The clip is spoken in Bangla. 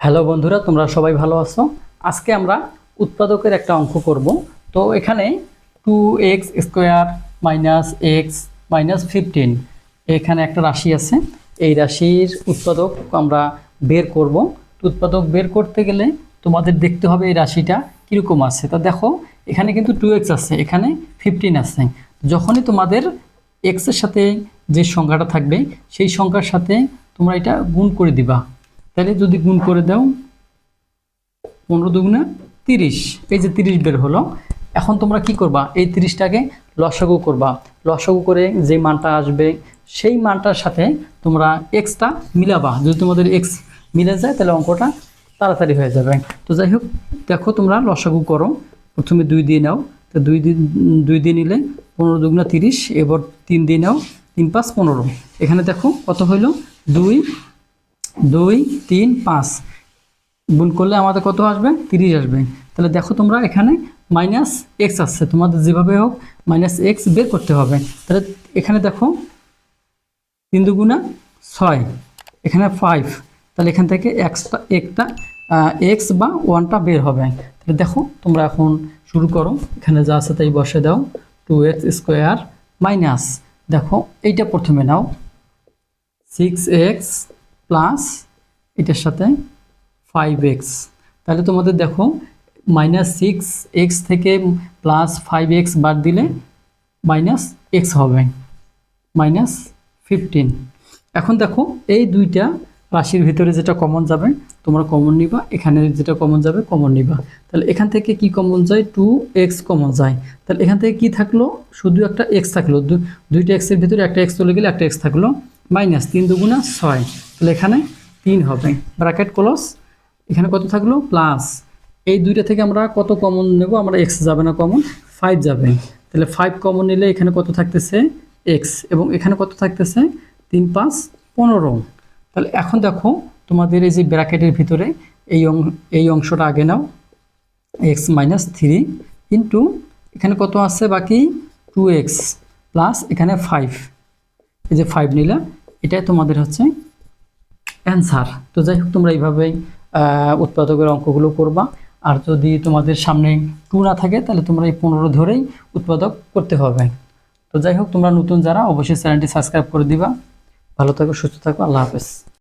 হ্যালো বন্ধুরা, তোমরা সবাই ভালো আছো? আজকে আমরা উৎপাদকের একটা অঙ্ক করব। তো এখানে two X square minus X minus fifteen এখানে একটা রাশি আছে। এই রাশির উৎপাদক আমরা বের করব। উৎপাদক বের করতে গেলে তোমাদের দেখতে হবে এই রাশিটা কীরকম আছে। তা দেখো, এখানে কিন্তু টু এক্স আছে, এখানে ফিফটিন আছে। যখনই তোমাদের এক্সের সাথে যে সংখ্যাটা থাকবে, সেই সংখ্যার সাথে তোমরা এটা গুণ করে দিবা। তাহলে যদি গুণ করে দাও, পনেরো দুগুণে তিরিশ। এই যে তিরিশ বের হলো, এখন তোমরা কি করবা? এই তিরিশটাকে লসাগু করবা। লসাগু করে যে মানটা আসবে, সেই মানটার সাথে তোমরা এক্সটা মিলাবা। যদি তোমাদের এক্স মিলে যায়, তাহলে অঙ্কটা তাড়াতাড়ি হয়ে যাবে। তো যাই হোক, দেখো তোমরা লসাগু করো। প্রথমে দুই দিয়ে নাও। তো দুই দিন দুই দিয়ে নিলে পনেরো দুগুণা তিরিশ, এবার তিন দিয়ে নাও, তিন পাঁচ পনেরো। এখানে দেখো কত হইল দুই দুই, তিন, পাঁচ। গুণ করলে আমাদের কত আসবে? তিরিশ আসবে। তাহলে দেখো তোমরা এখানে মাইনাস এক্স আসছে। তোমাদের যেভাবে হোক মাইনাস এক্স বের করতে হবে। তাহলে এখানে দেখো তিন দুগুণা ছয়, এখানে ফাইভ তাহলে এখান থেকে এক্সটা একটা এক্স বা ওয়ানটা বের হবে। তাহলে দেখো তোমরা এখন শুরু করো। এখানে যা আছে তাই বসে দাও। টু এক্স স্কোয়ার মাইনাস দেখো এইটা প্রথমে নাও। সিক্স এক্স প্লাস এটার সাথে ফাইভ এক্স তাহলে তোমাদের দেখো মাইনাস সিক্স এক্স থেকে প্লাস ফাইভ এক্স বাদ দিলে মাইনাস এক্স হবে। মাইনাস ফিফটিন এখন দেখো, এই দুইটা রাশির ভিতরে যেটা কমন যাবে, তোমরা কমন নিবা, এখানে যেটা কমন যাবে কমন নিবা। তাহলে এখান থেকে কি কমন যায়? টু এক্স কমন যায়। তাহলে এখান থেকে কি থাকল? শুধু একটা এক্স থাকল। দুইটা এক্সের ভিতরে একটা এক্স চলে গেলে একটা এক্স থাকল। মাইনাস তিন দুগুণা ছয়। তাহলে এখানে তিন হবে। Bracket close. এখানে কত থাকল? প্লাস। এই দুইটা থেকে আমরা কত কমন নেব? আমরা এক্স যাবে না কমন ফাইভ যাবে। তাহলে ফাইভ কমন নিলে এখানে কত থাকতেছে? এক্স এবং এখানে কত থাকতেছে? তিন, পাঁচ, পনেরো। তাহলে এখন দেখো, তোমাদের এই যে ব্র্যাকেটের ভিতরে এই এই অংশটা আগে নাও। এক্স মাইনাস থ্রি ইন্টু এখানে কত আছে বাকি? টু এক্স প্লাস এখানে ফাইভ এই যে ফাইভ নিলে এটাই তোমাদের হচ্ছে অ্যান্সার তো যাই হোক, তোমরা এইভাবেই উৎপাদকের অঙ্কগুলো করবা। আর যদি তোমাদের সামনে টু না থাকে, তাহলে তোমরা এই পনেরো ধরেই উৎপাদক করতে হবে। তো যাই হোক, তোমরা নতুন যারা, অবশ্যই চ্যানেলটি সাবস্ক্রাইব করে দিবা। ভালো থাকো, সুস্থ থাকো, আল্লাহ হাফেজ।